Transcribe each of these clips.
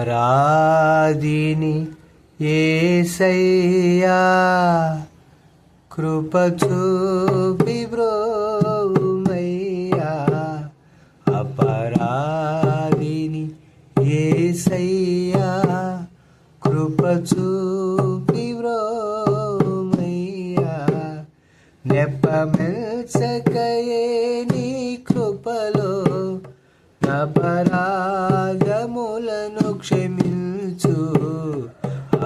అపరాధిని ఏసయ్యా కృప చూపి బ్రోమయ్యా అపరాధిని ఏసయ్యా కృప చూపి బ్రోమయ్యా నెప్పమెల్చకయే నీ కృపలో అపరాధములను క్షమించు.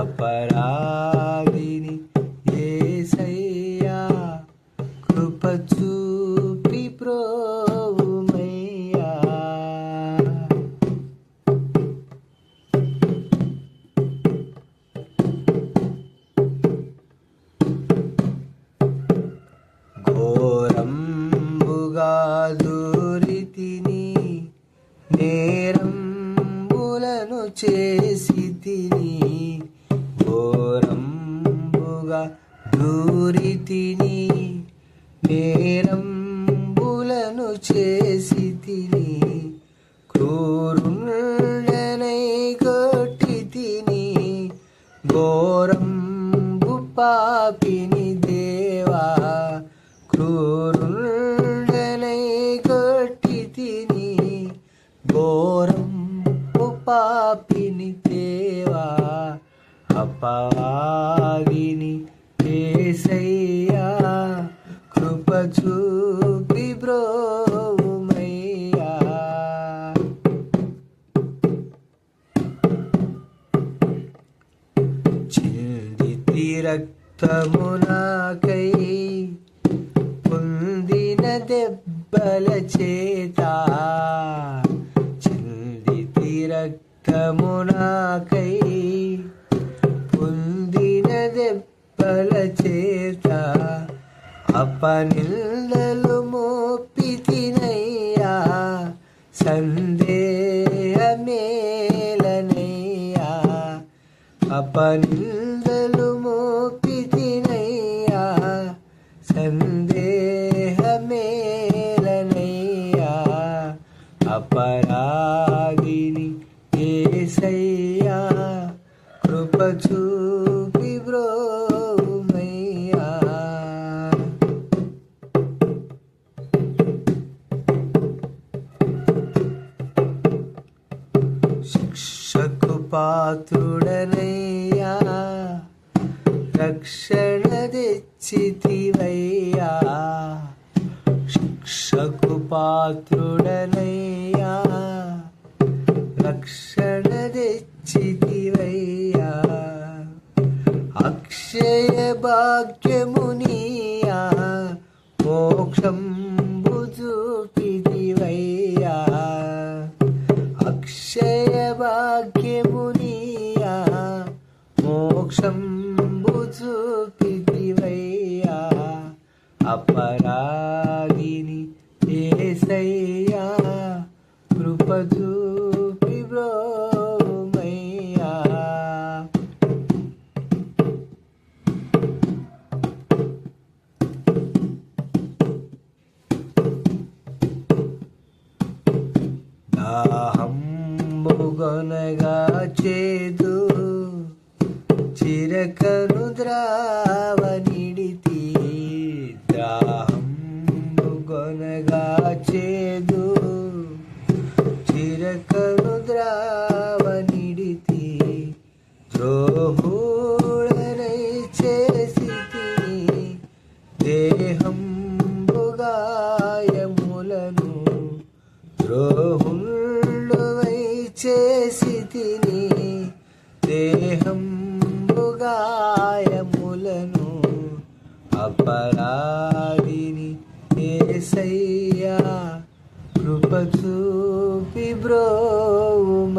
అపరా చేసి తిని ఘోరంబుగా దూరితిని నేరంబులను చేసి తిని క్రూరుండనై కొట్టి తిని ఘోరంబు పాపిని దేవా క్రూరు వాగిని ఏసయ్యా కృప చూపి బ్రోమయ్యా చిందితి రక్తమునాకై పొందిన దెబ్బల చేత చిందితి రక్తము నాకై పొందిన దెబ్బల చేత అపనిల్లలు మోపితినయ్యా సందేహమేలనయ్యా అపనిందలు మోపితినయ్యా సందేహమేలనయ్యా అపరా కృప చూపి బ్రోమయ్యా శిక్షకు పాత్రుడనయ్యా రక్షణ తెచ్చితివయ్యా. శిక్షకు పాత్రుడనయ్యా రక్షణ తెచ్చితివయ్యా భాగ్యమునియా మోక్షం చూపిదివయ్యా అక్షయ భాగ్యమునియా మోక్షం చూపిదివయ్యా అపరాధిని ఏసయ్యా. కృప చూపి బొనగా చేదు చిరకను ద్రావనిడితి దాహంబుగొనగా చేదు చిరకను దేహం గాయములను అపరాధిని ఏసయ్యా కృపచూపి బ్రోమయ్యా